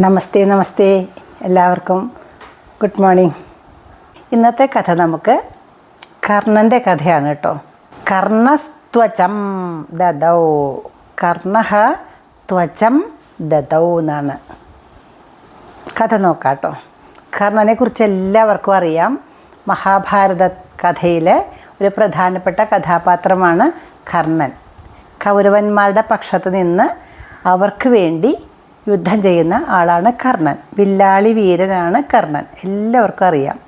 നമസ്തേ നമസ്തേ എല്ലാവർക്കും. Good morning ഇന്നത്തെ കഥ നമുക്ക് കർണന്റെ കഥയാണ് കേട്ടോ. കർണസ്ത്വചം ദദൗ. കർണഹ ത്വചം ദദൗ എന്നാണ്. കഥ നോക്കാം കേട്ടോ. കർണനെ കുറിച്ച് എല്ലാവർക്കും അറിയാം. മഹാഭാരത കഥയിലെ ഒരു പ്രധാനപ്പെട്ട കഥാപാത്രമാണ് കർണൻ. കൗരവന്മാരുടെ പക്ഷത്ത് നിന്ന് അവർക്ക് വേണ്ടി യുദ്ധം ചെയ്യുന്ന ആളാണ് കർണൻ. വില്ലാളി വീരനാണ് കർണൻ. എല്ലാവർക്കും അറിയാം.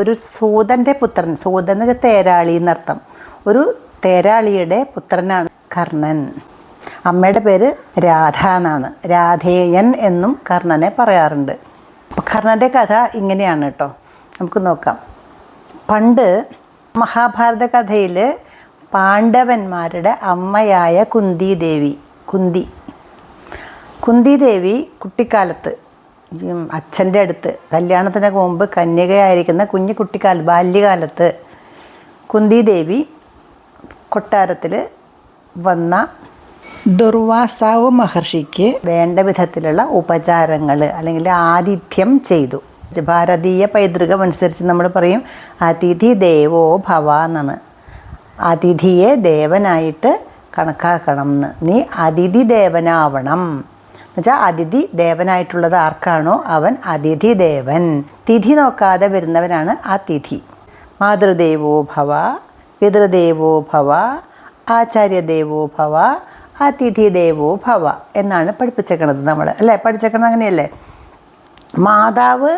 ഒരു സൂതന്റെ പുത്രൻ. സൂതൻ എന്ന് വെച്ചാൽ തേരാളി എന്നർത്ഥം. ഒരു തേരാളിയുടെ പുത്രനാണ് കർണൻ. അമ്മയുടെ പേര് രാധ എന്നാണ്. രാധേയൻ എന്നും കർണനെ പറയാറുണ്ട്. കർണന്റെ കഥ ഇങ്ങനെയാണ് കേട്ടോ. നമുക്ക് നോക്കാം. പണ്ട് മഹാഭാരത കഥയിൽ പാണ്ഡവന്മാരുടെ അമ്മയായ കുന്തി ദേവി കുന്തി കുന്തി ദേവി കുട്ടിക്കാലത്ത് അച്ഛന്റെ അടുത്ത് കല്യാണത്തിനൊക്കെ മുമ്പ് കന്യകയായിരിക്കുന്ന കുഞ്ഞു കുട്ടിക്കാല ബാല്യകാലത്ത് കുന്തി ദേവി കൊട്ടാരത്തിൽ വന്ന ദുർവാസാവ് മഹർഷിക്ക് വേണ്ട വിധത്തിലുള്ള ഉപചാരങ്ങൾ അല്ലെങ്കിൽ ആതിഥ്യം ചെയ്തു. ഭാരതീയ പൈതൃകം അനുസരിച്ച് നമ്മൾ പറയും അതിഥി ദേവോ ഭവ എന്നാണ്. അതിഥിയെ ദേവനായിട്ട് കണക്കാക്കണം എന്ന്. നീ അതിഥി ദേവനാവണം. എന്നുവെച്ചാൽ അതിഥി ദേവനായിട്ടുള്ളത് ആർക്കാണോ അവൻ അതിഥി ദേവൻ. തിഥി നോക്കാതെ വരുന്നവനാണ് ആ തിഥി. മാതൃദേവോ ഭവ പിതൃദേവോ ഭവ ആചാര്യദേവോ ഭവ അതിഥിദേവോ ഭവ എന്നാണ് പഠിപ്പിച്ചേക്കണത് നമ്മൾ അല്ലേ? പഠിച്ചേക്കണത് അങ്ങനെയല്ലേ? മാതാവ്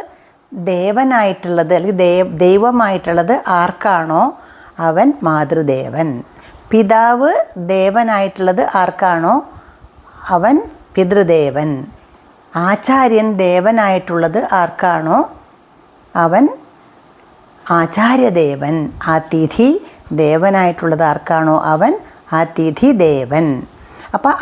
ദേവനായിട്ടുള്ളത് അല്ലെങ്കിൽ ദേവ് ദൈവമായിട്ടുള്ളത് ആർക്കാണോ അവൻ മാതൃദേവൻ. പിതാവ് ദേവനായിട്ടുള്ളത് ആർക്കാണോ അവൻ പിതൃദേവൻ. ആചാര്യൻ ദേവനായിട്ടുള്ളത് ആർക്കാണോ? അവൻ ആചാര്യദേവൻ. അതിഥി ദേവനായിട്ടുള്ളത് ആർക്കാണോ? അവൻ അതിഥി ദേവൻ. അപ്പം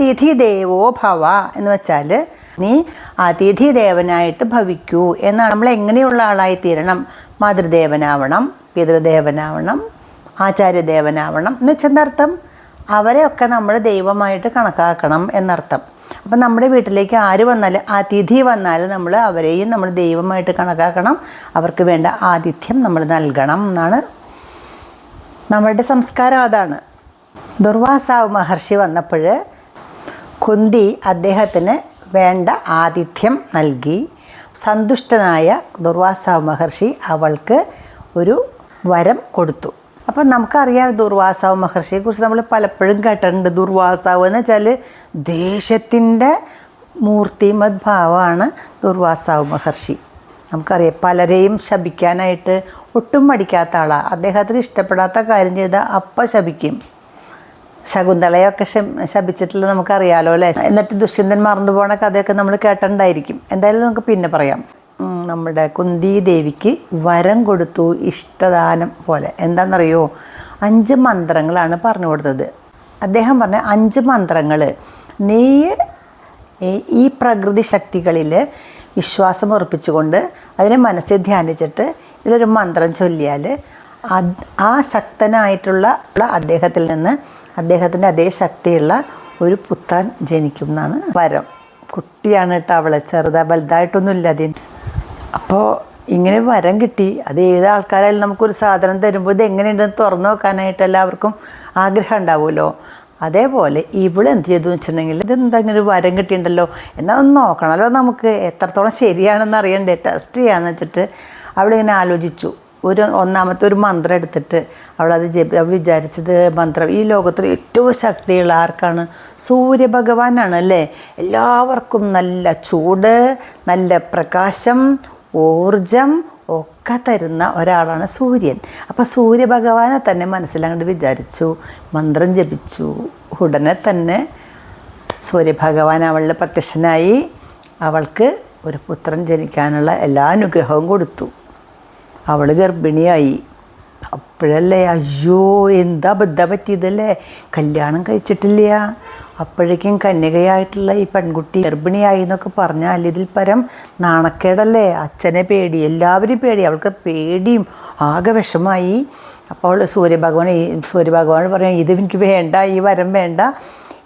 തിഥി ദേവോ ഭവ എന്ന് വെച്ചാൽ നീ അതിഥി ദേവനായിട്ട് ഭവിക്കൂ എന്നാണ്. നമ്മൾ എങ്ങനെയുള്ള ആളായി തീരണം? മാതൃദേവനാവണം പിതൃദേവനാവണം ആചാര്യദേവനാവണം എന്ന് അവരെയൊക്കെ നമ്മൾ ദൈവമായിട്ട് കണക്കാക്കണം എന്നർത്ഥം. അപ്പം നമ്മുടെ വീട്ടിലേക്ക് ആര് വന്നാലും അതിഥി വന്നാൽ നമ്മൾ അവരെയും നമ്മൾ ദൈവമായിട്ട് കണക്കാക്കണം. അവർക്ക് വേണ്ട ആതിഥ്യം നമ്മൾ നൽകണം എന്നാണ്. നമ്മളുടെ സംസ്കാരം അതാണ്. ദുർവാസാവ് മഹർഷി വന്നപ്പോൾ കുന്തി അദ്ദേഹത്തിന് വേണ്ട ആതിഥ്യം നൽകി. സന്തുഷ്ടനായ ദുർവാസാവ് മഹർഷി അവൾക്ക് ഒരു വരം കൊടുത്തു. അപ്പം നമുക്കറിയാം ദുർവാസാവ് മഹർഷിയെക്കുറിച്ച് നമ്മൾ പലപ്പോഴും കേട്ടിട്ടുണ്ട്. ദുർവാസാവ് എന്ന് വെച്ചാൽ ദേശത്തിന്റെ മൂർത്തിമത് ഭാവമാണ് ദുർവാസാവ് മഹർഷി. നമുക്കറിയാം പലരെയും ശപിക്കാനായിട്ട് ഒട്ടും മടിക്കാത്ത ആളാണ് അദ്ദേഹത്തിന് ഇഷ്ടപ്പെടാത്ത കാര്യം ചെയ്താൽ അപ്പം ശപിക്കും. ശകുന്തളയൊക്കെ ശപിച്ചിട്ടുള്ള നമുക്കറിയാലോ അല്ലേ? എന്നിട്ട് ദുഷ്യന്തൻ മറന്നു പോണ കഥയൊക്കെ നമ്മൾ കേട്ടിട്ടുണ്ടായിരിക്കും. എന്തായാലും നമുക്ക് പിന്നെ പറയാം. നമ്മുടെ കുന്തി ദേവിക്ക് വരം കൊടുത്തു ഇഷ്ടദാനം പോലെ. എന്താണെന്നറിയോ അഞ്ച് മന്ത്രങ്ങളാണ് പറഞ്ഞു കൊടുത്തത്. അദ്ദേഹം പറഞ്ഞ അഞ്ച് മന്ത്രങ്ങൾ നീ ഈ പ്രകൃതി ശക്തികളിൽ വിശ്വാസം ഉറപ്പിച്ചുകൊണ്ട് അതിനെ മനസ്സിൽ ധ്യാനിച്ചിട്ട് ഇതിലൊരു മന്ത്രം ചൊല്ലിയാൽ ആ ശക്തനായിട്ടുള്ള അദ്ദേഹത്തിൽ നിന്ന് അദ്ദേഹത്തിന്റെ അതേ ശക്തിയുള്ള ഒരു പുത്രൻ ജനിക്കും എന്നാണ് വരം. കുട്ടിയാണ് കേട്ടോ അവളെ. ചെറുതാ വലുതായിട്ടൊന്നുമില്ല അതിന്. അപ്പോൾ ഇങ്ങനെ വരം കിട്ടി. അത് ഏത് ആൾക്കാരായാലും നമുക്കൊരു സാധനം തരുമ്പോൾ ഇത് എങ്ങനെയുണ്ടെന്ന് തുറന്നു നോക്കാനായിട്ട് എല്ലാവർക്കും ആഗ്രഹം ഉണ്ടാവുമല്ലോ. അതേപോലെ ഇവിടെ എന്ത് ചെയ്തു വെച്ചിട്ടുണ്ടെങ്കിൽ ഇതെന്താ ഇങ്ങനെ ഒരു വരം കിട്ടിയിട്ടുണ്ടല്ലോ? എന്നാൽ ഒന്ന് നോക്കണമല്ലോ നമുക്ക്. എത്രത്തോളം ശരിയാണെന്ന് അറിയണ്ടേ. ടെസ്റ്റ് ചെയ്യാന്ന് വെച്ചിട്ട് അവളിങ്ങനെ ആലോചിച്ചു. ഒരു ഒന്നാമത്തെ ഒരു മന്ത്രം എടുത്തിട്ട് അവളത് ജപി അവൾ വിചാരിച്ചത് മന്ത്രം. ഈ ലോകത്തിൽ ഏറ്റവും ശക്തിയുള്ള ആർക്കാണ്? സൂര്യഭഗവാനാണ് അല്ലേ? എല്ലാവർക്കും നല്ല ചൂട് നല്ല പ്രകാശം ഊർജം ഒക്കെ തരുന്ന ഒരാളാണ് സൂര്യൻ. അപ്പോൾ സൂര്യഭഗവാനെ തന്നെ മനസ്സിലങ്ങോട്ട് വിചാരിച്ചു മന്ത്രം ജപിച്ചു. ഉടനെ തന്നെ സൂര്യഭഗവാൻ അവളിൽ പ്രത്യക്ഷനായി അവൾക്ക് ഒരു പുത്രൻ ജനിക്കാനുള്ള എല്ലാ അനുഗ്രഹവും കൊടുത്തു. അവൾ ഗർഭിണിയായി. അപ്പോഴല്ലേ അയ്യോ എന്താ ബദ്ധ പറ്റിയതല്ലേ? കല്യാണം കഴിച്ചിട്ടില്ല. അപ്പോഴേക്കും കന്യകയായിട്ടുള്ള ഈ പെൺകുട്ടി ഗർഭിണിയായി എന്നൊക്കെ പറഞ്ഞാൽ ഇതിൽ പരം നാണക്കേടല്ലേ? അച്ഛനെ പേടി എല്ലാവരും പേടി അവൾക്ക് പേടിയും ആകെ വിഷമായി. അപ്പോൾ സൂര്യഭഗവാൻ സൂര്യഭഗവാൻ പറയും ഇത് എനിക്ക് വേണ്ട ഈ വരം വേണ്ട.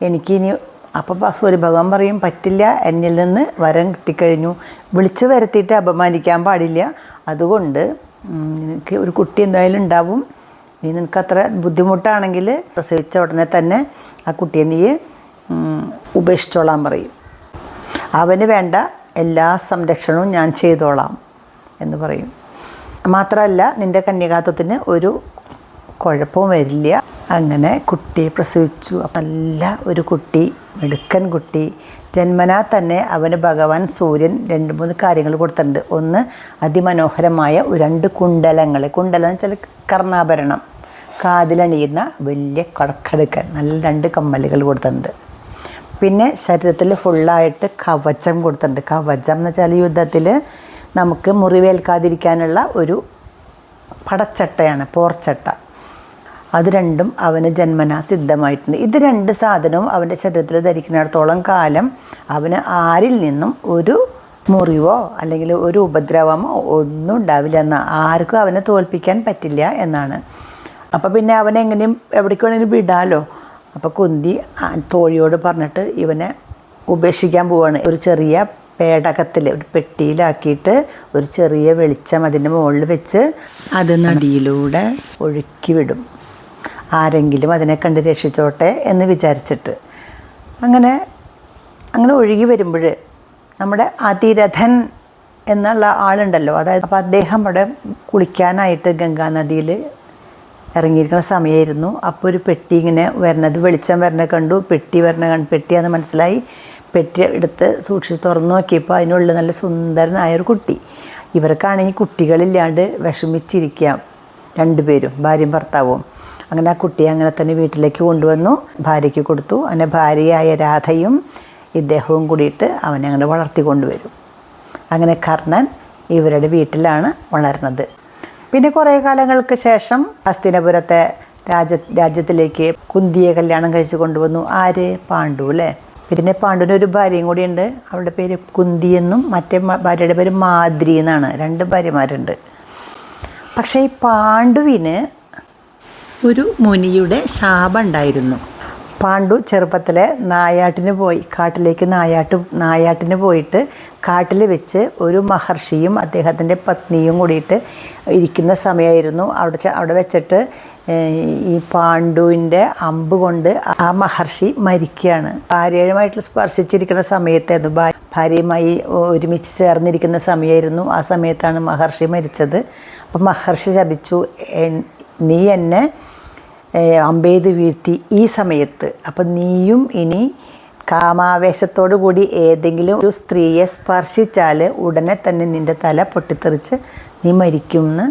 എനിക്കിനി അപ്പോൾ സൂര്യഭഗവാൻ പറയും പറ്റില്ല എന്നിൽ നിന്ന് വരം കിട്ടിക്കഴിഞ്ഞു. വിളിച്ചു വരുത്തിയിട്ട് അപമാനിക്കാൻ പാടില്ല. അതുകൊണ്ട് നിനക്ക് ഒരു കുട്ടി എന്തായാലും ഉണ്ടാവും. നീ നിനക്ക് അത്ര ബുദ്ധിമുട്ടാണെങ്കിൽ പ്രസവിച്ച ഉടനെ തന്നെ ആ കുട്ടിയെ നീ ഉപേക്ഷിച്ചോളാൻ പറയും. അവന് വേണ്ട എല്ലാ സംരക്ഷണവും ഞാൻ ചെയ്തോളാം എന്ന് പറയും. മാത്രമല്ല നിന്റെ കന്യകാത്വത്തിന് ഒരു കുഴപ്പവും വരില്ല. അങ്ങനെ കുട്ടിയെ പ്രസവിച്ചു. നല്ല ഒരു കുട്ടി മിടുക്കൻ കുട്ടി. ജന്മനാ തന്നെ അവന് ഭഗവാൻ സൂര്യൻ രണ്ട് മൂന്ന് കാര്യങ്ങൾ കൊടുത്തിട്ടുണ്ട്. ഒന്ന് അതിമനോഹരമായ രണ്ട് കുണ്ടലങ്ങൾ. കുണ്ടലം എന്ന് വെച്ചാൽ കർണാഭരണം. കാതിലണിയുന്ന വലിയ കടക്കടുക്കൻ. നല്ല രണ്ട് കമ്മലുകൾ കൊടുത്തിട്ടുണ്ട്. പിന്നെ ശരീരത്തിൽ ഫുള്ളായിട്ട് കവചം കൊടുത്തിട്ടുണ്ട്. കവചം എന്ന് വെച്ചാൽ യുദ്ധത്തിൽ നമുക്ക് മുറിവേൽക്കാതിരിക്കാനുള്ള ഒരു പടച്ചട്ടയാണ് പോർച്ചട്ട. അത് രണ്ടും അവന് ജന്മനാ സിദ്ധമായിട്ടുണ്ട്. ഇത് രണ്ട് സാധനവും അവന്റെ ശരീരത്തിൽ ധരിക്കുന്നിടത്തോളം കാലം അവന് ആരിൽ നിന്നും ഒരു മുറിവോ അല്ലെങ്കിൽ ഒരു ഉപദ്രവമോ ഒന്നും ഉണ്ടാവില്ല എന്ന ആർക്കും അവനെ തോൽപ്പിക്കാൻ പറ്റില്ല എന്നാണ്. അപ്പോൾ പിന്നെ അവനെ എങ്ങനെയും എവിടേക്ക് വേണമെങ്കിലും വിടാലോ? അപ്പോൾ കുന്തി തോഴിയോട് പറഞ്ഞിട്ട് ഇവനെ ഉപേക്ഷിക്കാൻ പോവാണ്. ഒരു ചെറിയ പേടകത്തിൽ ഒരു പെട്ടിയിലാക്കിയിട്ട് ഒരു ചെറിയ വെളിച്ചം അതിന്റെ മുകളിൽ വെച്ച് അത് നദിയിലൂടെ ഒഴുക്കി വിടും. ആരെങ്കിലും അതിനെ കണ്ട് രക്ഷിച്ചോട്ടെ എന്ന് വിചാരിച്ചിട്ട്. അങ്ങനെ അങ്ങനെ ഒഴുകി വരുമ്പോൾ നമ്മുടെ അതിരഥൻ എന്നുള്ള ആളുണ്ടല്ലോ. അതായത് അപ്പോൾ അദ്ദേഹം അവിടെ കുളിക്കാനായിട്ട് ഗംഗാ നദിയിൽ ഇറങ്ങിയിരിക്കുന്ന സമയമായിരുന്നു. അപ്പോൾ ഒരു പെട്ടി ഇങ്ങനെ വരണത് വെളിച്ചം വരണ കണ്ടു. പെട്ടി വരണ കണ്ടു പെട്ടിയാന്ന് മനസ്സിലായി. പെട്ടി എടുത്ത് സൂക്ഷിച്ച് തുറന്നു നോക്കിയപ്പോൾ അതിനുള്ളിൽ നല്ല സുന്ദരനായ ഒരു കുട്ടി. ഇവർക്കാണെങ്കിൽ കുട്ടികളില്ലാണ്ട് വിഷമിച്ചിരിക്കാം. രണ്ടുപേരും ഭാര്യയും ഭർത്താവും. അങ്ങനെ ആ കുട്ടിയെ അങ്ങനെ തന്നെ വീട്ടിലേക്ക് കൊണ്ടുവന്നു. ഭാര്യയ്ക്ക് കൊടുത്തു. അങ്ങനെ ഭാര്യയായ രാധയും ഇദ്ദേഹവും കൂടിയിട്ട് അവനെ അങ്ങനെ വളർത്തി കൊണ്ടുവരും. അങ്ങനെ കർണൻ ഇവരുടെ വീട്ടിലാണ് വളർന്നത്. പിന്നെ കുറേ കാലങ്ങൾക്ക് ശേഷം ഹസ്തിനപുരത്തെ രാജ രാജ്യത്തിലേക്ക് കുന്തിയെ കല്യാണം കഴിച്ച് കൊണ്ടുവന്നു. ആര്? പാണ്ഡു അല്ലേ? പിന്നെ പാണ്ഡുവിന് ഒരു ഭാര്യയും കൂടിയുണ്ട് അവളുടെ പേര് കുന്തി എന്നും മറ്റേ ഭാര്യയുടെ പേര് മാദ്രി എന്നാണ്. രണ്ട് ഭാര്യമാരുണ്ട്. പക്ഷേ ഈ പാണ്ഡുവിന് ഒരു മുനിയുടെ ശാപം ഉണ്ടായിരുന്നു. പാണ്ഡു ചെറുപ്പത്തിലെ നായാട്ടിന് പോയി കാട്ടിലേക്ക് നായാട്ട് നായാട്ടിന് പോയിട്ട് കാട്ടിൽ വെച്ച് ഒരു മഹർഷിയും അദ്ദേഹത്തിന്റെ പത്നിയും കൂടിയിട്ട് ഇരിക്കുന്ന സമയമായിരുന്നു. അവിടെ അവിടെ വെച്ചിട്ട് ഈ പാണ്ഡുവിന്റെ അമ്പ് കൊണ്ട് ആ മഹർഷി മരിക്കുകയാണ്. ഭാര്യയുമായിട്ട് സ്പർശിച്ചിരിക്കുന്ന സമയത്തായിരുന്നു ഭാര്യയുമായി ഒരുമിച്ച് ചേർന്നിരിക്കുന്ന സമയമായിരുന്നു. ആ സമയത്താണ് മഹർഷി മരിച്ചത്. അപ്പം മഹർഷി ശപിച്ചു നീ എന്നെ ഏഹ് അമ്പെയ്ത് വീഴ്ത്തി ഈ സമയത്ത്. അപ്പം നീയും ഇനി കാമാവേശത്തോടു കൂടി ഏതെങ്കിലും ഒരു സ്ത്രീയെ സ്പർശിച്ചാൽ ഉടനെ തന്നെ നിന്റെ തല പൊട്ടിത്തെറിച്ച് നീ മരിക്കുമെന്ന്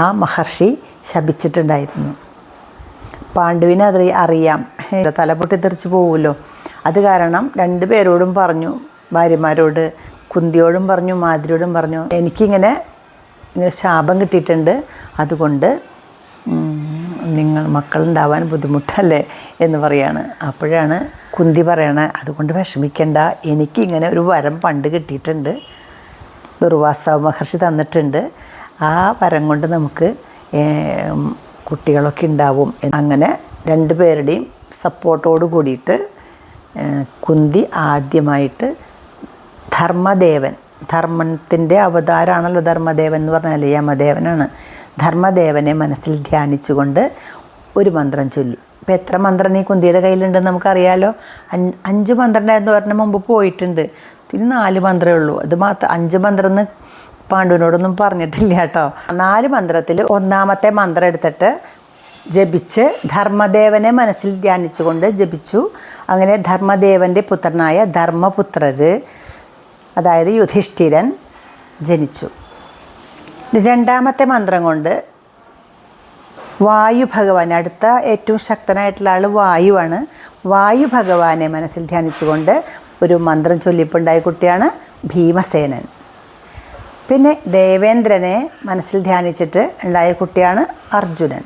ആ മഹർഷി ശപിച്ചിട്ടുണ്ടായിരുന്നു. പാണ്ഡുവിനെ അത് അറിയാം. തല പൊട്ടിത്തെറിച്ച് പോവുമല്ലോ അത് കാരണം രണ്ടു പേരോടും പറഞ്ഞു ഭാര്യമാരോട് കുന്തിയോടും പറഞ്ഞു മാതിരിയോടും പറഞ്ഞു എനിക്കിങ്ങനെ ഇങ്ങനെ ശാപം കിട്ടിയിട്ടുണ്ട്. അതുകൊണ്ട് നിങ്ങൾ മക്കളുണ്ടാവാൻ ബുദ്ധിമുട്ടല്ലേ എന്ന് പറയാണ്. അപ്പോഴാണ് കുന്തി പറയണേ അതുകൊണ്ട് വിഷമിക്കണ്ട. എനിക്കിങ്ങനെ ഒരു വരം പണ്ട് കിട്ടിയിട്ടുണ്ട്. ദുർവാസ മഹർഷി തന്നിട്ടുണ്ട്. ആ വരം കൊണ്ട് നമുക്ക് കുട്ടികളൊക്കെ ഉണ്ടാവും. അങ്ങനെ രണ്ട് പേരുടെയും സപ്പോർട്ടോട് കൂടിയിട്ട് കുന്തി ആദ്യമായിട്ട് ധർമ്മദേവൻ ധർമ്മത്തിന്റെ അവതാരമാണല്ലോ ധർമ്മദേവൻ എന്ന് പറഞ്ഞാൽ യമദേവനാണ്. ധർമ്മദേവനെ മനസ്സിൽ ധ്യാനിച്ചുകൊണ്ട് ഒരു മന്ത്രം ചൊല്ലി. ഇപ്പം എത്ര മന്ത്രം ഈ കുന്തിയുടെ കയ്യിലുണ്ടെന്ന് നമുക്കറിയാലോ? അഞ്ച് അഞ്ച് എന്ന് പറഞ്ഞ മുമ്പ് പോയിട്ടുണ്ട്. പിന്നെ നാല് മന്ത്രമേ ഉള്ളൂ. അത് മാത്രം അഞ്ച് മന്ത്രം എന്ന് പാണ്ഡുവിനോടൊന്നും പറഞ്ഞിട്ടില്ല കേട്ടോ. നാല് മന്ത്രത്തിൽ ഒന്നാമത്തെ മന്ത്രം എടുത്തിട്ട് ജപിച്ച് ധർമ്മദേവനെ മനസ്സിൽ ധ്യാനിച്ചുകൊണ്ട് ജപിച്ചു. അങ്ങനെ ധർമ്മദേവന്റെ പുത്രനായ ധർമ്മപുത്രർ അതായത് യുധിഷ്ഠിരൻ ജനിച്ചു. രണ്ടാമത്തെ മന്ത്രം കൊണ്ട് വായു ഭഗവാൻ അടുത്ത ഏറ്റവും ശക്തനായിട്ടുള്ള ആൾ വായുവാണ് വായു ഭഗവാനെ മനസ്സിൽ ധ്യാനിച്ചുകൊണ്ട് ഒരു മന്ത്രം ചൊല്ലിപ്പുണ്ടായ കുട്ടിയാണ് ഭീമസേനൻ. പിന്നെ ദേവേന്ദ്രനെ മനസ്സിൽ ധ്യാനിച്ചിട്ട് ഉണ്ടായ കുട്ടിയാണ് അർജുനൻ.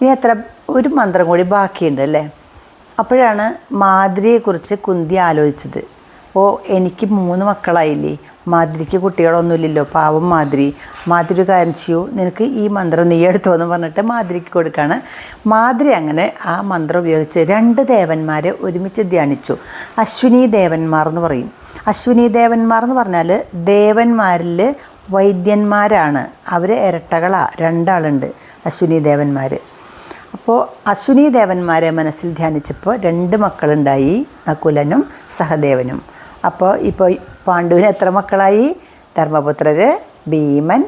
ഇനി എത്ര ഒരു മന്ത്രം കൂടി ബാക്കിയുണ്ട് അല്ലേ? അപ്പോഴാണ് മാതിരിയെക്കുറിച്ച് കുന്തി ആലോചിച്ചത്. ഓ എനിക്ക് മൂന്ന് മക്കളായില്ലേ. മാതിരിക്ക് കുട്ടികളൊന്നുമില്ലല്ലോ. പാവം മാതിരി. മാതിരി ഒരു കാര്യം ചെയ്യൂ. നിനക്ക് ഈ മന്ത്രം നീ എടുത്തോ എന്ന് പറഞ്ഞിട്ട് മാതിരിക്ക് കൊടുക്കുകയാണ് മാതിരി അങ്ങനെ ആ മന്ത്രം ഉപയോഗിച്ച് രണ്ട് ദേവന്മാരെ ഒരുമിച്ച് ധ്യാനിച്ചു. അശ്വിനി ദേവന്മാർ എന്ന് പറയും. അശ്വിനി ദേവന്മാർ എന്ന് പറഞ്ഞാൽ ദേവന്മാരിൽ വൈദ്യന്മാരാണ്. അവർ ഇരട്ടകളാ. രണ്ടാളുണ്ട് അശ്വിനി ദേവന്മാർ. അപ്പോൾ അശ്വിനി ദേവന്മാരെ മനസ്സിൽ ധ്യാനിച്ചപ്പോൾ രണ്ട് മക്കളുണ്ടായി. നകുലനും സഹദേവനും. അപ്പോൾ ഇപ്പോൾ പാണ്ഡുവിന് എത്ര മക്കളായി? ധർമ്മപുത്രർ ഭീമൻ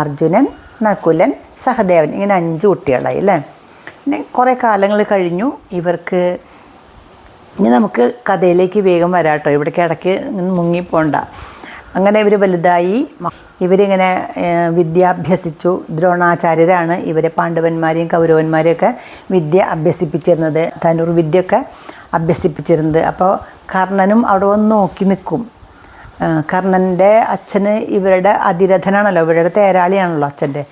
അർജുനൻ നകുലൻ സഹദേവൻ ഇങ്ങനെ അഞ്ച് കുട്ടികളായി അല്ലേ? പിന്നെ കുറേ കാലങ്ങൾ കഴിഞ്ഞു. ഇവർക്ക് ഇനി നമുക്ക് കഥയിലേക്ക് വേഗം വരാട്ടോ ഇവിടേക്ക് ഇടയ്ക്ക് മുങ്ങിപ്പോണ്ട അങ്ങനെ ഇവർ വലുതായി. ഇവരിങ്ങനെ വിദ്യ അഭ്യസിച്ചു. ദ്രോണാചാര്യരാണ് ഇവരെ പാണ്ഡവന്മാരെയും കൗരവന്മാരെയൊക്കെ വിദ്യ അഭ്യസിപ്പിച്ചിരുന്നത്. ധനുർ വിദ്യയൊക്കെ അഭ്യസിപ്പിച്ചിരുന്നത്. അപ്പോൾ കർണനും അവിടെ വന്ന് നോക്കി നിൽക്കും. കർണന്റെ അച്ഛന് ഇവരുടെ അതിരഥനാണല്ലോ ഇവരുടെ തേരാളിയാണല്ലോ അച്ഛന്റെ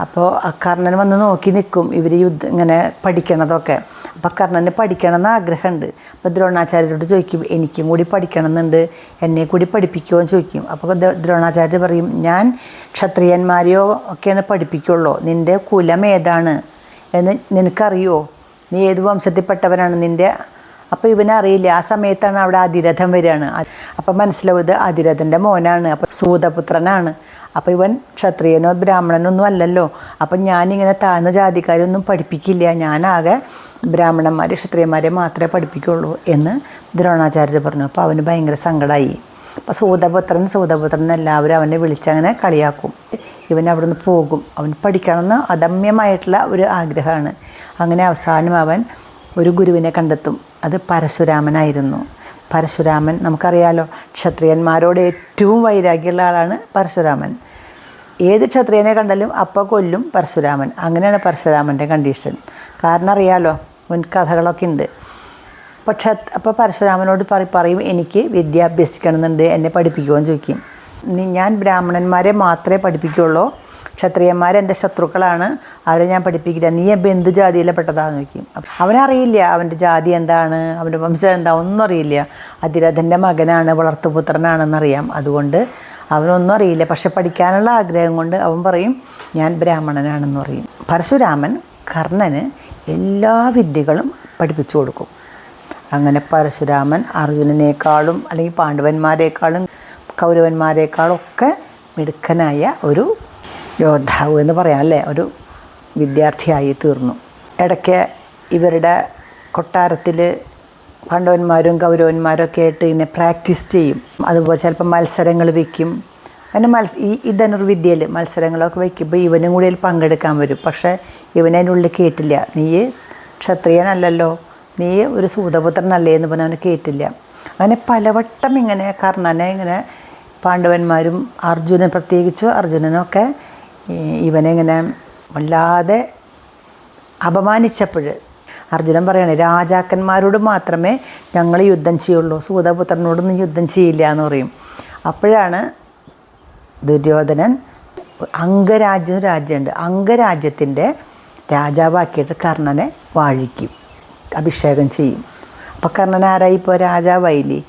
അപ്പോൾ കർണൻ വന്ന് നോക്കി നിൽക്കും ഇവർ യുദ്ധം ഇങ്ങനെ പഠിക്കണതൊക്കെ. അപ്പോൾ കർണന് പഠിക്കണമെന്ന് ആഗ്രഹമുണ്ട്. അപ്പോൾ ദ്രോണാചാര്യരോട് ചോദിക്കും എനിക്കും കൂടി പഠിക്കണം എന്നുണ്ട് എന്നെ കൂടി പഠിപ്പിക്കുമോ എന്ന് ചോദിക്കും. അപ്പോൾ ദ്രോണാചാര്യർ പറയും ഞാൻ ക്ഷത്രിയന്മാരെയോ ഒക്കെയാണ് പഠിപ്പിക്കുള്ളൂ. നിന്റെ കുലം ഏതാണ്? എന്ന് നിനക്കറിയോ? നീ ഏത് വംശത്തിൽപ്പെട്ടവനാണ്? നിന്റെ അപ്പോൾ ഇവനറിയില്ല ആ സമയത്താണ് അവിടെ അതിരഥം വരികയാണ്. അപ്പം മനസ്സിലാവും ഇത് അതിരഥന്റെ മോനാണ്. അപ്പം സൂതപുത്രനാണ്. അപ്പോൾ ഇവൻ ക്ഷത്രിയനോ ബ്രാഹ്മണനോ ഒന്നും അല്ലല്ലോ. അപ്പം ഞാനിങ്ങനെ താഴ്ന്ന ജാതിക്കാരൊന്നും പഠിപ്പിക്കില്ല. ഞാനാകെ ബ്രാഹ്മണന്മാരെ ക്ഷത്രിയന്മാരെ മാത്രമേ പഠിപ്പിക്കുള്ളൂ എന്ന് ദ്രോണാചാര്യർ പറഞ്ഞു. അപ്പോൾ അവന് ഭയങ്കര സങ്കടമായി അപ്പോൾ സൂതപുത്രൻ സൂതപുത്രൻ എല്ലാവരും അവനെ വിളിച്ചങ്ങനെ കളിയാക്കും. ഇവൻ അവിടെ നിന്ന് പോകും. അവൻ പഠിക്കണമെന്ന് അദമ്യമായിട്ടുള്ള ഒരു ആഗ്രഹമാണ്. അങ്ങനെ അവസാനം അവൻ ഒരു ഗുരുവിനെ കണ്ടെത്തും. അത് പരശുരാമനായിരുന്നു. പരശുരാമൻ നമുക്കറിയാലോ ക്ഷത്രിയന്മാരോട് ഏറ്റവും വൈരാഗ്യമുള്ള ആളാണ് പരശുരാമൻ. ഏത് ക്ഷത്രിയനെ കണ്ടാലും അപ്പ കൊല്ലും പരശുരാമൻ. അങ്ങനെയാണ് പരശുരാമന്റെ കണ്ടീഷൻ. കാരണം അറിയാലോ മുൻ കഥകളൊക്കെ ഉണ്ട്. പക്ഷെ അപ്പോൾ പരശുരാമനോട് പറ പറയും എനിക്ക് വിദ്യ അഭ്യസിക്കണമെന്നുണ്ട് എന്നെ പഠിപ്പിക്കുമെന്ന് ചോദിക്കും. ഞാൻ ബ്രാഹ്മണന്മാരെ മാത്രമേ പഠിപ്പിക്കുള്ളൂ. ക്ഷത്രിയന്മാർ എന്റെ ശത്രുക്കളാണ്. അവരെ ഞാൻ പഠിപ്പിക്കില്ല. നീ എപ്പം എന്ത് ജാതിയിലെ പെട്ടതാന്ന് ചോദിക്കും. അവനറിയില്ല അവന്റെ ജാതി എന്താണ് അവന്റെ വംശം എന്താ ഒന്നും അറിയില്ല. അതിരഥന്റെ മകനാണ് വളർത്തുപുത്രനാണെന്നറിയാം. അതുകൊണ്ട് അവനൊന്നും അറിയില്ല. പക്ഷെ പഠിക്കാനുള്ള ആഗ്രഹം കൊണ്ട് അവൻ പറയും ഞാൻ ബ്രാഹ്മണനാണെന്ന് പറയും. പരശുരാമൻ കർണന് എല്ലാ വിദ്യകളും പഠിപ്പിച്ചു കൊടുക്കും. അങ്ങനെ പരശുരാമൻ അർജുനനേക്കാളും അല്ലെങ്കിൽ പാണ്ഡവന്മാരെക്കാളും കൗരവന്മാരെക്കാളും ഒക്കെ മിടുക്കനായ ഒരു യോദ്ധാവ് എന്ന് പറയാം അല്ലേ? ഒരു വിദ്യാർത്ഥിയായി തീർന്നു. ഇടയ്ക്ക് ഇവരുടെ കൊട്ടാരത്തിൽ പാണ്ഡവന്മാരും കൗരവന്മാരൊക്കെ ആയിട്ട് ഇങ്ങനെ പ്രാക്ടീസ് ചെയ്യും. അതുപോലെ ചിലപ്പോൾ മത്സരങ്ങൾ വയ്ക്കും അങ്ങനെ മത്സ ഈ ഇതനുർവിദ്യയിൽ മത്സരങ്ങളൊക്കെ വയ്ക്കുമ്പോൾ ഇവനും കൂടി പങ്കെടുക്കാൻ വരും. പക്ഷേ ഇവനെ അതിനുള്ളിൽ കയറ്റില്ല നീ ക്ഷത്രിയനല്ലല്ലോ. നീ ഒരു സൂതപുത്രനല്ലേ? എന്ന് പറഞ്ഞാൽ അവനെ കയറ്റില്ല അങ്ങനെ പലവട്ടം ഇങ്ങനെ കർണനെ ഇങ്ങനെ പാണ്ഡവന്മാരും അർജുനൻ പ്രത്യേകിച്ച് അർജുനനൊക്കെ ഈ ഇവനെ വല്ലാതെ അപമാനിച്ചപ്പോൾ അർജുനൻ പറയണേ രാജാക്കന്മാരോട് മാത്രമേ ഞങ്ങൾ യുദ്ധം ചെയ്യുള്ളൂ സൂതപുത്രനോടൊന്നും യുദ്ധം ചെയ്യില്ല എന്ന് പറയും. അപ്പോഴാണ് ദുര്യോധനൻ അംഗരാജ്യം രാജ്യമുണ്ട് അംഗരാജ്യത്തിന്റെ രാജാവാക്കിയിട്ട് കർണനെ വാഴിക്കും അഭിഷേകം ചെയ്യും. അപ്പോൾ കർണൻ ആരായി ഇപ്പോൾ രാജാവായില്ലേ?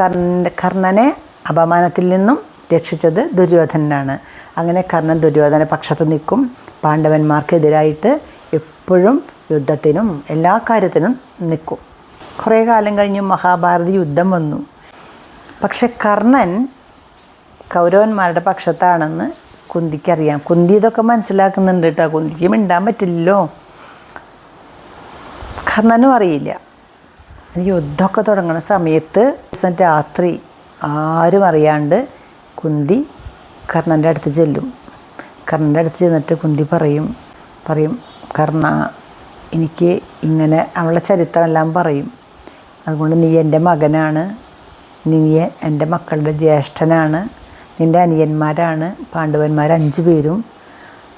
കർണന്റെ കർണനെ അപമാനത്തിൽ നിന്നും രക്ഷിച്ചത് ദുര്യോധനാണ് അങ്ങനെ കർണൻ ദുര്യോധന പക്ഷത്ത് നിൽക്കും. പാണ്ഡവന്മാർക്കെതിരായിട്ട് എപ്പോഴും യുദ്ധത്തിനും എല്ലാ കാര്യത്തിനും നിൽക്കും. കുറേ കാലം കഴിഞ്ഞ് മഹാഭാരത യുദ്ധം വന്നു. പക്ഷെ കർണൻ കൗരവന്മാരുടെ പക്ഷത്താണെന്ന് കുന്തിക്കറിയാം. കുന്തി ഇതൊക്കെ മനസ്സിലാക്കുന്നുണ്ട് കേട്ടോ. കുന്തിക്ക് മിണ്ടാൻ പറ്റില്ലല്ലോ. കർണനും അറിയില്ല. യുദ്ധമൊക്കെ തുടങ്ങുന്ന സമയത്ത് രാത്രി ആരും അറിയാണ്ട് കുന്തി കർണന്റെ അടുത്ത് ചെല്ലും. കർണന്റെ അടുത്ത് ചെന്നിട്ട് കുന്തി പറയും പറയും കർണ എനിക്ക് ഇങ്ങനെ അവളുടെ ചരിത്രമെല്ലാം പറയും. അതുകൊണ്ട് നീ എന്റെ മകനാണ്. നീ എന്റെ മക്കളുടെ ജ്യേഷ്ഠനാണ്. നിന്റെ അനിയന്മാരാണ്. പാണ്ഡവന്മാർ അഞ്ച് പേരും.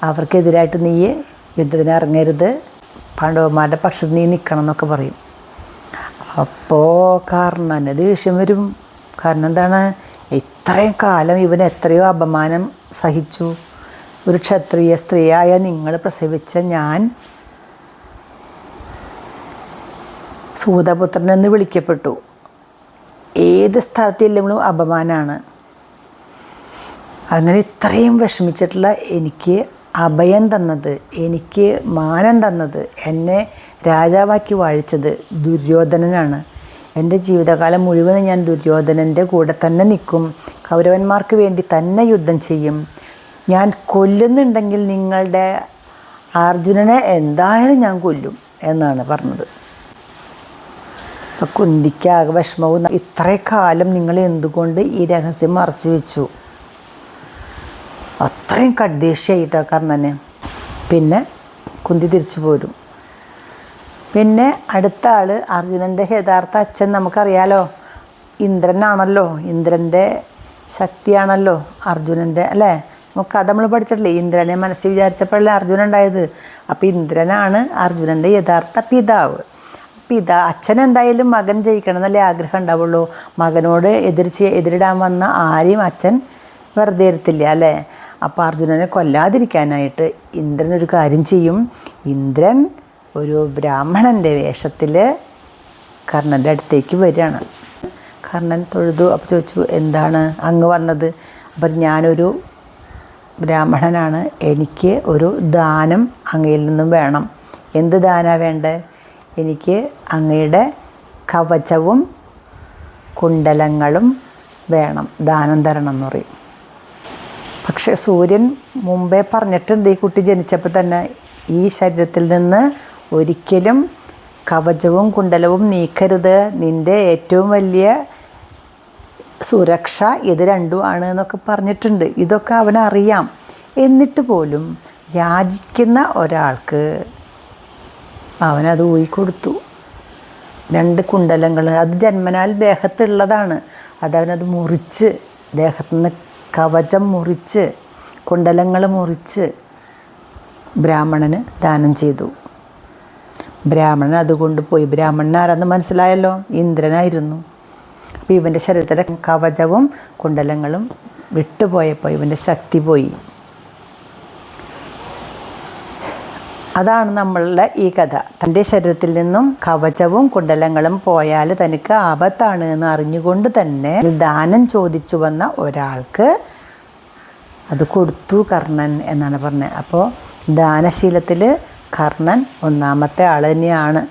അവർക്കെതിരായിട്ട് നീ യുദ്ധത്തിന് ഇറങ്ങരുത്. പാണ്ഡവന്മാരുടെ പക്ഷത്ത് നീ നിൽക്കണം എന്നൊക്കെ പറയും. അപ്പോൾ കർണന് ദേഷ്യം വരും. കാരണം എന്താണ് ഇത്രയും കാലം ഇവൻ എത്രയോ അപമാനം സഹിച്ചു. ഒരു ക്ഷത്രിയ സ്ത്രീയായ നിങ്ങൾ പ്രസവിച്ച ഞാൻ സൂതപുത്രൻ എന്ന് വിളിക്കപ്പെട്ടു. ഏത് സ്ഥലത്തില്ലെങ്കിലും അപമാനമാണ് അങ്ങനെ ഇത്രയും വിഷമിച്ചിട്ടുള്ള എനിക്ക് അഭയം തന്നത് എനിക്ക് മാനം തന്നത് എന്നെ രാജാവാക്കി വാഴിച്ചത് ദുര്യോധനനാണ്. എന്റെ ജീവിതകാലം മുഴുവനും ഞാൻ ദുര്യോധനന്റെ കൂടെ തന്നെ നിൽക്കും. കൗരവന്മാർക്ക് വേണ്ടി തന്നെ യുദ്ധം ചെയ്യും. ഞാൻ കൊല്ലുന്നുണ്ടെങ്കിൽ നിങ്ങളുടെ അർജുനനെ എന്തായാലും ഞാൻ കൊല്ലും എന്നാണ് പറഞ്ഞത്. അപ്പം കുന്തിക്കാക വിഷമവും ഇത്രേ കാലം നിങ്ങൾ എന്തുകൊണ്ട് ഈ രഹസ്യം മറച്ചു വെച്ചു? അത്രയും കഡ്ദേശിയായിട്ടോ കർണന് പിന്നെ കുന്തി തിരിച്ചു പോരും. പിന്നെ അടുത്ത ആൾ അർജുനന്റെ യഥാർത്ഥ അച്ഛൻ നമുക്കറിയാലോ. ഇന്ദ്രനാണല്ലോ. ഇന്ദ്രന്റെ ശക്തിയാണല്ലോ അർജുനന്റെ അല്ലേ? നമുക്ക് അത് നമ്മൾ പഠിച്ചിട്ടില്ലേ? ഇന്ദ്രനെ മനസ്സിൽ വിചാരിച്ചപ്പോഴല്ലേ അർജുനൻ ഉണ്ടായത്. അപ്പോൾ ഇന്ദ്രനാണ് അർജുനന്റെ യഥാർത്ഥ പിതാവ്. പിതാ അച്ഛൻ എന്തായാലും മകൻ ജയിക്കണം എന്നല്ലേ ആഗ്രഹം ഉണ്ടാവുള്ളൂ. മകനോട് എതിർച്ച് എതിരിടാൻ വന്ന ആരെയും അച്ഛൻ വെറുതെ ഇരുത്തില്ല അല്ലേ? അപ്പോൾ അർജുനനെ കൊല്ലാതിരിക്കാനായിട്ട് ഇന്ദ്രൻ ഒരു കാര്യം ചെയ്യും. ഇന്ദ്രൻ ഒരു ബ്രാഹ്മണന്റെ വേഷത്തിൽ കർണന്റെ അടുത്തേക്ക് വരികയാണ്. കർണൻ തൊഴുതു അപ്പോൾ ചോദിച്ചു എന്താണ് അങ്ങ് വന്നത്? അപ്പം ഞാനൊരു ബ്രാഹ്മണനാണ് എനിക്ക് ഒരു ദാനം അങ്ങയിൽ നിന്നും വേണം. എന്ത് ദാനാ വേണ്ടത് എനിക്ക് അങ്ങയുടെ കവചവും കുണ്ടലങ്ങളും വേണം ദാനം തരണം എന്ന് പറയും. പക്ഷേ സൂര്യൻ മുമ്പേ പറഞ്ഞിട്ടുണ്ട് ഈ കുട്ടി ജനിച്ചപ്പോൾ തന്നെ ഈ ശരീരത്തിൽ നിന്ന് ഒരിക്കലും കവചവും കുണ്ടലവും നീക്കരുത്. നിന്റെ ഏറ്റവും വലിയ സുരക്ഷ ഇത് രണ്ടുമാണ് എന്നൊക്കെ പറഞ്ഞിട്ടുണ്ട്. ഇതൊക്കെ അവനറിയാം എന്നിട്ട് പോലും യാചിക്കുന്ന ഒരാൾക്ക് അവനത് ഊയിക്കൊടുത്തു രണ്ട് കുണ്ടലങ്ങൾ. അത് ജന്മനാൽ ദേഹത്തുള്ളതാണ്. അതവനത് മുറിച്ച് ദേഹത്തു നിന്ന് കവചം മുറിച്ച് കുണ്ടലങ്ങൾ മുറിച്ച് ബ്രാഹ്മണന് ദാനം ചെയ്തു. ബ്രാഹ്മണൻ അതുകൊണ്ട് പോയി. ബ്രാഹ്മണൻ ആരാന്ന് മനസ്സിലായല്ലോ? ഇന്ദ്രനായിരുന്നു. അപ്പോൾ ഇവന്റെ ശരീരത്തിലെ കവചവും കുണ്ടലങ്ങളും വിട്ടുപോയപ്പോൾ ഇവന്റെ ശക്തി പോയി. അതാണ് നമ്മളുടെ ഈ കഥ. തന്റെ ശരീരത്തിൽ നിന്നും കവചവും കുണ്ടലങ്ങളും പോയാൽ തനിക്ക് ആപത്താണ് എന്ന് അറിഞ്ഞുകൊണ്ട് തന്നെ ദാനം ചോദിച്ചു വന്ന ഒരാൾക്ക് അത് കൊടുത്തു കർണൻ എന്നാണ് പറഞ്ഞത്. അപ്പോൾ ദാനശീലത്തിൽ കർണൻ ഒന്നാമത്തെ ആൾ തന്നെയാണ്.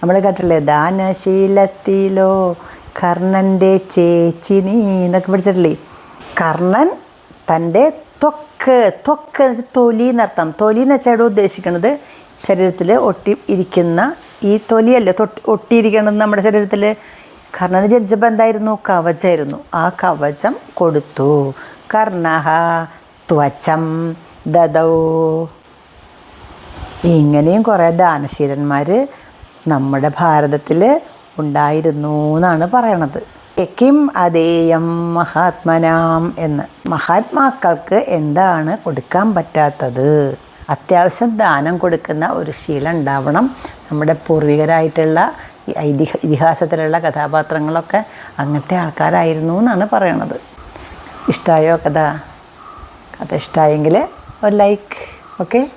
നമ്മൾ കേട്ടില്ലേ ദാനശീലത്തിലോ കർണന്റെ ചേച്ചി നീ എന്നൊക്കെ പഠിച്ചിട്ടില്ലേ? കർണൻ തന്റെ ത്വക്ക് ത്വക്ക് തൊലി എന്നർത്ഥം. തൊലി എന്ന് വെച്ചാൽ ഉദ്ദേശിക്കുന്നത് ശരീരത്തിൽ ഒട്ടി ഇരിക്കുന്ന ഈ തൊലിയല്ലേ? തൊട്ടി ഒട്ടിയിരിക്കണത് നമ്മുടെ ശരീരത്തിൽ കർണന് ജനിച്ചപ്പോൾ എന്തായിരുന്നു? കവചമായിരുന്നു ആ കവചം കൊടുത്തു. കർണഹ ത്വചം ദദൗ. ഇങ്ങനെയും കുറേ ദാനശീലന്മാർ നമ്മുടെ ഭാരതത്തിൽ ഉണ്ടായിരുന്നു എന്നാണ് പറയണത്. കിം അതേയം മഹാത്മനാം എന്ന്. മഹാത്മാക്കൾക്ക് എന്താണ് കൊടുക്കാൻ പറ്റാത്തത്? അത്യാവശ്യം ദാനം കൊടുക്കുന്ന ഒരു ശീലം ഉണ്ടാവണം. നമ്മുടെ പൂർവികരായിട്ടുള്ള ഐതിഹ ഇതിഹാസത്തിലുള്ള കഥാപാത്രങ്ങളൊക്കെ അങ്ങനത്തെ ആൾക്കാരായിരുന്നു എന്നാണ് പറയണത്. ഇഷ്ടമായോ കഥ? കഥ ഇഷ്ടമായെങ്കിൽ ഒരു ലൈക്ക് ഓക്കെ